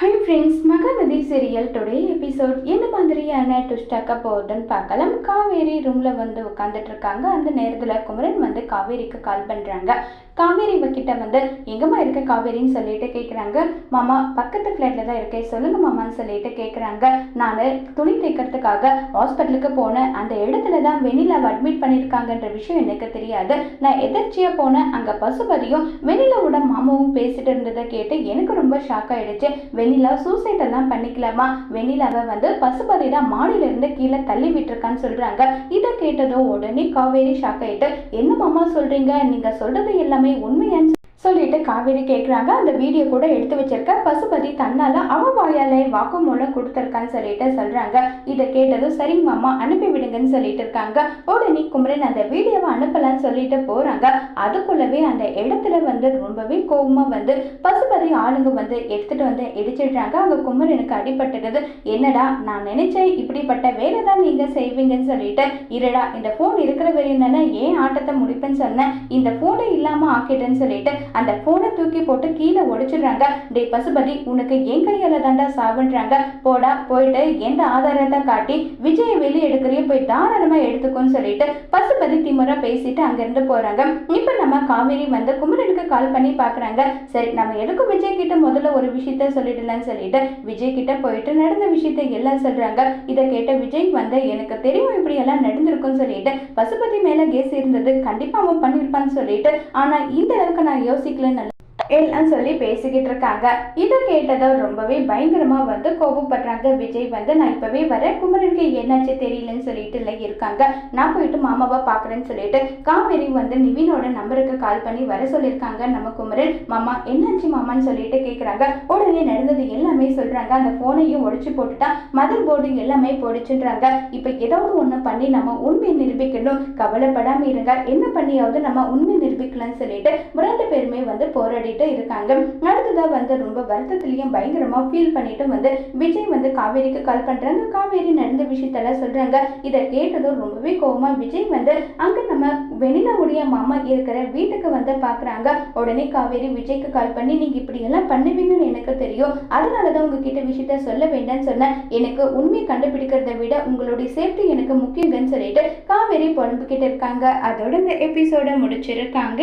Hi friends Mahanadi serial today episode என்ன மாதிரியான ட்விஸ்டாக்க போகுதுன்னு பார்க்கலாம். காவேரி ரூமில் வந்து உட்காந்துட்டு இருக்காங்க. அந்த நேரத்தில் குமரன் வந்து காவேரிக்கு கால் பண்ணுறாங்க காவேரி இவகிட்ட வந்து எங்கம்மா இருக்க காவேரின்னு சொல்லிட்டு கேட்குறாங்க மாமா பக்கத்து ஃப்ளாட்டில் தான் இருக்கேன். சொல்லுங்க மாமான்னு சொல்லிட்டு கேட்குறாங்க நான் துணி தைக்கிறதுக்காக ஹாஸ்பிட்டலுக்கு போனேன். அந்த இடத்துல தான் வெனிலாவை அட்மிட் பண்ணியிருக்காங்கன்ற விஷயம் எனக்கு தெரியாது. நான் எதர்ச்சியாக போனேன். அங்கே பசுபதியும் வெனிலாவோட மாமாவும் பேசிட்டு இருந்ததை கேட்டு எனக்கு ரொம்ப ஷாக் ஆகிடுச்சு வெண்ணிலா சூசைட் எல்லாம் பண்ணிக்கலாமா? வெண்ணிலாவை வந்து பசுபதி தான் மாடியில இருந்து கீழே தள்ளி விட்டுருக்கான்னு சொல்றாங்க. இதை கேட்டதும் உடனே காவேரி ஷாக் ஆயிட்டு என்ன மாமா சொல்றீங்க? நீங்க சொல்றது எல்லாமே உண்மையான்னு சொல்லிட்டு காவேரி கேட்குறாங்க அந்த வீடியோ கூட எடுத்து வச்சிருக்க. பசுபதி தன்னால அவ வாயாலே வாக்குமூலம் கொடுத்துருக்கான்னு சொல்லிட்டு சொல்றாங்க. இதை கேட்டதும் சரிங்க மாமா அனுப்பி விடுங்கன்னு சொல்லிட்டு இருக்காங்க. உடனே குமரன் அந்த வீடியோவை அனுப்பலான்னு சொல்லிட்டு போறாங்க. அதுக்குள்ளவே அந்த இடத்துல வந்து ரொம்பவே கோபமாக வந்து பசுபதி ஆளுங்க வந்து எடுத்துட்டு வந்து இடிச்சிடுறாங்க. அங்க குமரனுக்கு அடிபட்டுடுது. என்னடா நான் நினைச்சேன் இப்படிப்பட்ட வேலை தான் நீங்க செய்வீங்கன்னு சொல்லிட்டு. இருடா இந்த ஃபோன் இருக்கிற வரையும் தானே ஏன் ஆட்டத்தை முடிப்பேன்னு சொன்னேன் இந்த ஃபோனை இல்லாம ஆக்கிட்டேன்னு சொல்லிட்டு அந்த ஃபோனை தூக்கி போட்டு கீழே ஒடிச்சிடுறாங்க டே பசுபதி உனக்கு என் கையால தாண்டா சாவுன்றாங்க. போடா போயிட்டு எந்த ஆதாரத்தை காட்டி விஜயை வெளியே எடுக்கிறிய போய் தாராளமா எடுத்துக்கோன்னு சொல்லிட்டு பசுபதி திமுறை பேசிட்டு அங்கிருந்து போறாங்க. இப்ப நம்ம காவேரி வந்து குமரனுக்கு கால் பண்ணி பாக்குறாங்க. சரி நம்ம எதுக்கும் விஜய் கிட்ட முதல்ல ஒரு விஷயத்த சொல்லிடலாம்னு சொல்லிட்டு விஜய் கிட்ட போயிட்டு நடந்த விஷயத்த எல்லாம் சொல்றாங்க. இதை கேட்ட விஜய் வந்து எனக்கு தெரியும் இப்படி எல்லாம் நடந்திருக்கும்னு சொல்லிட்டு பசுபதி மேல கேஸ் இருந்தது. கண்டிப்பா அவன் பண்ணிருப்பான்னு சொல்லிட்டு ஆனா இந்த அளவுக்கு நான் யோசிக்கலன்னு எல்லாம் சொல்லி பேசிக்கிட்டு இருக்காங்க. இதை கேட்டதும் ரொம்பவே பயங்கரமா வந்து கோபப்படுறாங்க. விஜய் வந்து நான் இப்பவே வரேன். குமரனுக்கு என்னாச்சு தெரியலன்னு சொல்லிட்டு இல்லை இருக்காங்க. நான் போயிட்டு மாமாவை பார்க்குறேன்னு சொல்லிட்டு காவேரி வந்து நிவினோட நம்பருக்கு கால் பண்ணி வர சொல்லியிருக்காங்க. நம்ம குமரன் மாமா என்னாச்சு மாமான்னு சொல்லிட்டு கேட்குறாங்க உடனே நடந்தது எல்லாமே சொல்றாங்க. அந்த ஃபோனையும் ஒடிச்சு போட்டுட்டா மதர் போர்டு எல்லாமே போடுச்சுன்றாங்க. இப்போ ஏதாவது ஒன்று பண்ணி நம்ம உண்மையை நிரூபிக்கணும். கவலைப்படாமல் இருங்க. என்ன பண்ணியாவது நம்ம உண்மை நிரூபிக்கலாம்னு சொல்லிட்டு ரெண்டு பேருமே வந்து போராடிட்டு இருக்காங்க. அடுத்ததாக வந்து ரொம்ப வருத்தத்துலேயும் பயங்கரமாக ஃபீல் பண்ணிட்டு வந்து விஜய் வந்து காவேரிக்கு கால் பண்ணுறாங்க காவேரி நடந்த விஷயத்தெல்லாம் சொல்கிறாங்க இதை கேட்டதும் ரொம்பவே கோபமாக விஜய் வந்து அங்கே நம்ம வெண்ணிலாவுடைய மாமா இருக்கிற வீட்டுக்கு வந்து பார்க்குறாங்க உடனே காவேரி விஜய்க்கு கால் பண்ணி நீங்கள் இப்படி எல்லாம் பண்ணுவீங்கன்னு எனக்கு தெரியும். அதனால தான் உங்ககிட்ட விஷயத்த சொல்ல வேண்டாம்னு சொன்னேன். எனக்கு உண்மை கண்டுபிடிக்கிறத விட உங்களுடைய சேஃப்டி எனக்கு முக்கியங்கன்னு சொல்லிட்டு காவேரி புலம்புக்கிட்டு இருக்காங்க. அதோட இந்த எபிசோட முடிச்சிருக்காங்க.